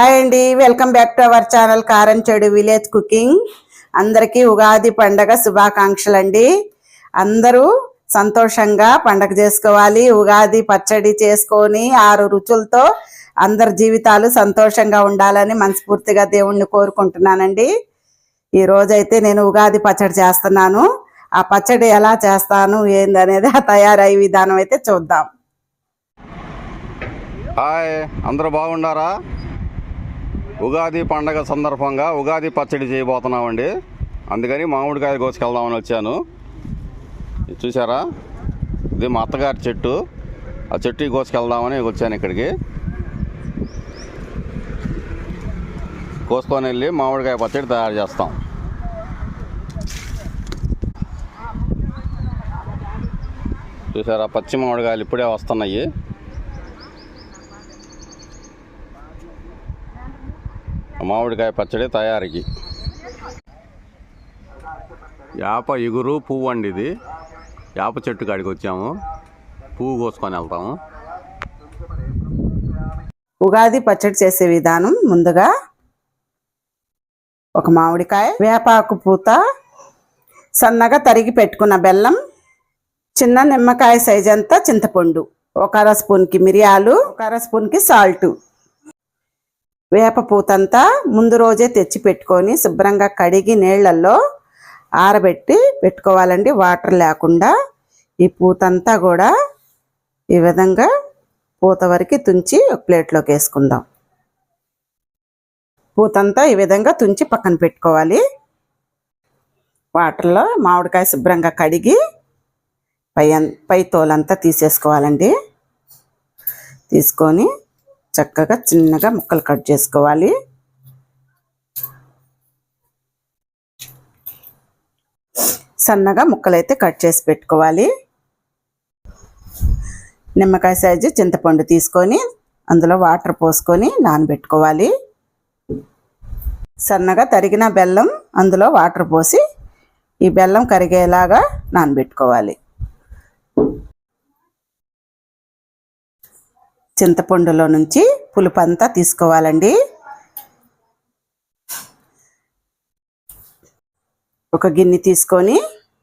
Hi అండి welcome back to our channel Karamchedu village cooking. అందరికీ ఉగాది పండగ శుభాకాంక్షలు అండి. అందరూ సంతోషంగా పండగ చేసుకోవాలి ఉగాది పచ్చడి చేసుకొని ఆరు రుచులతో అందరి జీవితాలు సంతోషంగా ఉండాలని మనస్ఫూర్తిగా దేవుణ్ణి కోరుకుంటున్నానండి. ఈ రోజైతే నేను ఉగాది పచ్చడి చేస్తున్నాను. ఆ పచ్చడి ఎలా చేస్తాను ఏందనేది ఆ తయారయ్యే విధానం అయితే చూద్దాం. హాయ్ అందరూ బాగున్నారా? ఉగాది పండగ సందర్భంగా ఉగాది పచ్చడి చేయబోతున్నామండి. అందుకని మామిడికాయ కోసుకెళ్దామని వచ్చాను. చూసారా ఇది మా అత్తగారి చెట్టు. ఆ చెట్టు కోసుకెళ్దామని వచ్చాను ఇక్కడికి. కోసుకొని వెళ్ళి మామిడికాయ పచ్చడి తయారు చేస్తాం. చూసారా పచ్చి మామిడికాయలు ఇప్పుడే వస్తున్నాయి. మామిడికాయ పచ్చడి తయారీకి. యాప ఇగురు పువ్వు అండి ఇది. యాప చెట్టు కాడికి వచ్చాము. పువ్వు కోసుకొని వెళ్తాము. ఉగాది పచ్చడి చేసే విధానం ముందుగా ఒక మామిడికాయ వేపాకు పూత సన్నగా తరిగి పెట్టుకున్న బెల్లం చిన్న నిమ్మకాయ సైజ్ అంతా చింతపండు ఒక అర స్పూన్కి మిరియాలు ఒక అర స్పూన్కి సాల్ట్. వేప పూతంతా ముందు రోజే తెచ్చి పెట్టుకొని శుభ్రంగా కడిగి నీళ్ళల్లో ఆరబెట్టి పెట్టుకోవాలండి. వాటర్ లేకుండా ఈ పూతంతా కూడా ఈ విధంగా పూత వరకు తుంచి ఒక ప్లేట్లోకి వేసుకుందాం. పూతంతా ఈ విధంగా తుంచి పక్కన పెట్టుకోవాలి. వాటర్లో మామిడికాయ శుభ్రంగా కడిగి పై పై తోలంతా తీసేసుకోవాలండి. తీసుకొని చక్కగా చిన్నగా ముక్కలు కట్ చేసుకోవాలి. సన్నగా ముక్కలైతే కట్ చేసి పెట్టుకోవాలి. నిమ్మకాయ సైజు చింతపండు తీసుకొని అందులో వాటర్ పోసుకొని నానబెట్టుకోవాలి. సన్నగా తరిగిన బెల్లం అందులో వాటర్ పోసి ఈ బెల్లం కరిగేలాగా నానబెట్టుకోవాలి. చింతపండులో నుంచి పులుపు అంతా తీసుకోవాలండి. ఒక గిన్నె తీసుకొని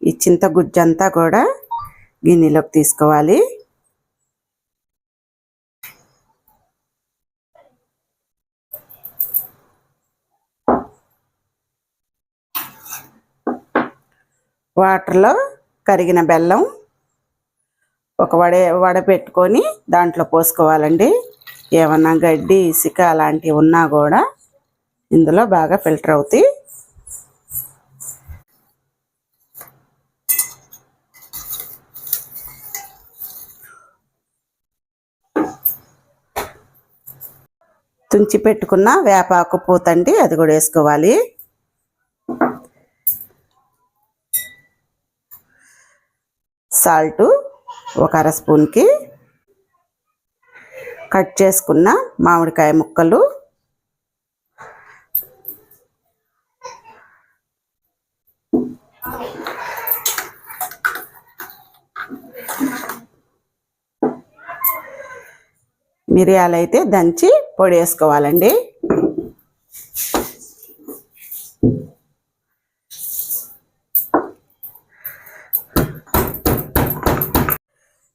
ఈ చింత గుజ్జంతా కూడా గిన్నెలోకి తీసుకోవాలి. వాటర్లో కరిగిన బెల్లం ఒక వడ వడ పెట్టుకొని దాంట్లో పోసుకోవాలండి. ఏమన్నా గడ్డి ఇసుక అలాంటివి ఉన్నా కూడా ఇందులో బాగా ఫిల్టర్ అవుతాయి. తుంచి పెట్టుకున్న వేపాకు పూతండి అది కూడా వేసుకోవాలి. సాల్టు ఒక అర స్పూన్కి కట్ చేసుకున్న మామిడికాయ ముక్కలు. మిరియాలు అయితే దంచి పొడి వేసుకోవాలండి.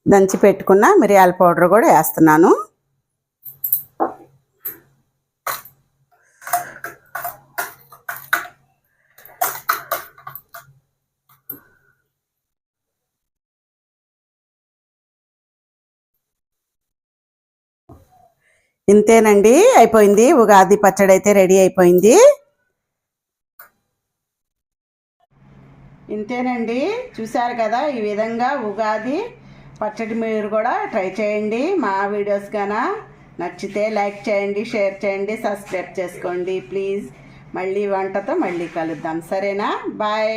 దంచి పెట్టుకున్న మిరియాల పౌడర్ కూడా వేస్తున్నాను. ఇంతేనండి అయిపోయింది. ఉగాది పచ్చడి అయితే రెడీ అయిపోయింది. ఇంతేనండి చూశారు కదా ఈ విధంగా ఉగాది పచ్చడి మీరు కూడా ట్రై చేయండి. మా వీడియోస్ కన్నా నచ్చితే లైక్ చేయండి షేర్ చేయండి సబ్స్క్రైబ్ చేసుకోండి. ప్లీజ్. మళ్ళీ వంటతో మళ్ళీ కలుద్దాం. సరేనా? బాయ్.